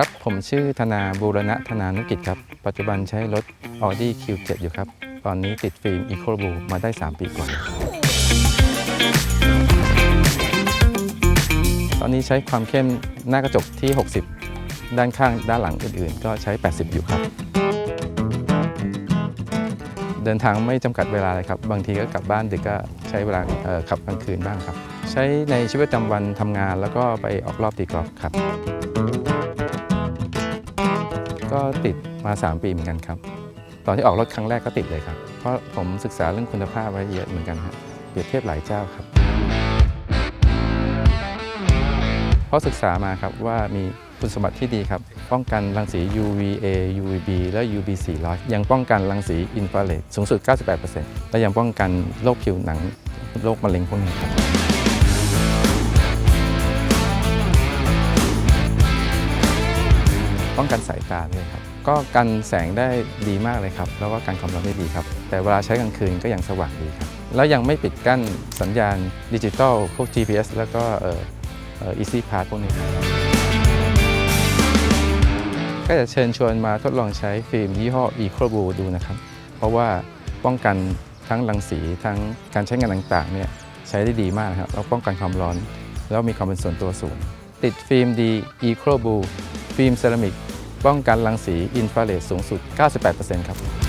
ครับ ผมชื่อธนาบูรณะธนานุกิจครับ ปัจจุบันใช้รถ Audi Q7 อยู่ครับ ตอนนี้ติดฟิล์ม Eco Blue มาได้ 3 ปีกว่าแล้วตอนนี้ใช้ความเข้มหน้ากระจกที่ 60 ด้านข้างด้านหลังอื่นๆ ก็ใช้ 80 อยู่ครับ เดินทางไม่จำกัดเวลาเลยครับ บางทีก็กลับบ้านดึกก็ใช้เวลาขับกลางคืนบ้างครับ ใช้ในชีวิตประจำวันทำงานแล้วก็ไปออกรอบตีกอล์ฟครับ ก็ติดมา 3 ปีเหมือนกันครับ ตอนที่ออกรถครั้งแรกก็ติดเลยครับ เพราะผมศึกษาเรื่องคุณภาพไว้เยอะเหมือนกันครับเปรียบเทียบหลายเจ้าครับ เพราะศึกษามาครับว่ามีคุณสมบัติที่ดีครับ ป้องกันรังสี UVA UVB และ UV 400 ยังป้องกันรังสีอินฟราเรดสูงสุด 98%และยังป้องกันโรคผิวหนังโรคมะเร็งพวกนี้ครับ ป้องกันสายตาด้วยครับก็กันแสงได้ดีมากเลยครับ แล้วก็กันความร้อนได้ดีครับ แต่เวลาใช้กลางคืนก็ยังสว่างดีครับ แล้วยังไม่ปิดกั้นสัญญาณดิจิตอลพวก GPS แล้วก็เอ่อเออ Easy Pass พวกนี้ก็จะเชิญชวนมาทดลองใช้ฟิล์มยี่ห้อ Eco Blue ดูนะครับ เพราะว่าป้องกันทั้งรังสีทั้งการใช้งานต่างๆเนี่ยใช้ได้ดีมากครับแล้วป้องกันความร้อน แล้วมีความเป็นส่วนตัวสูง ติดฟิล์มดี Eco Blue ฟิล์มเซรามิก ป้องกันรังสีอินฟราเรดสูงสุด 98%ครับ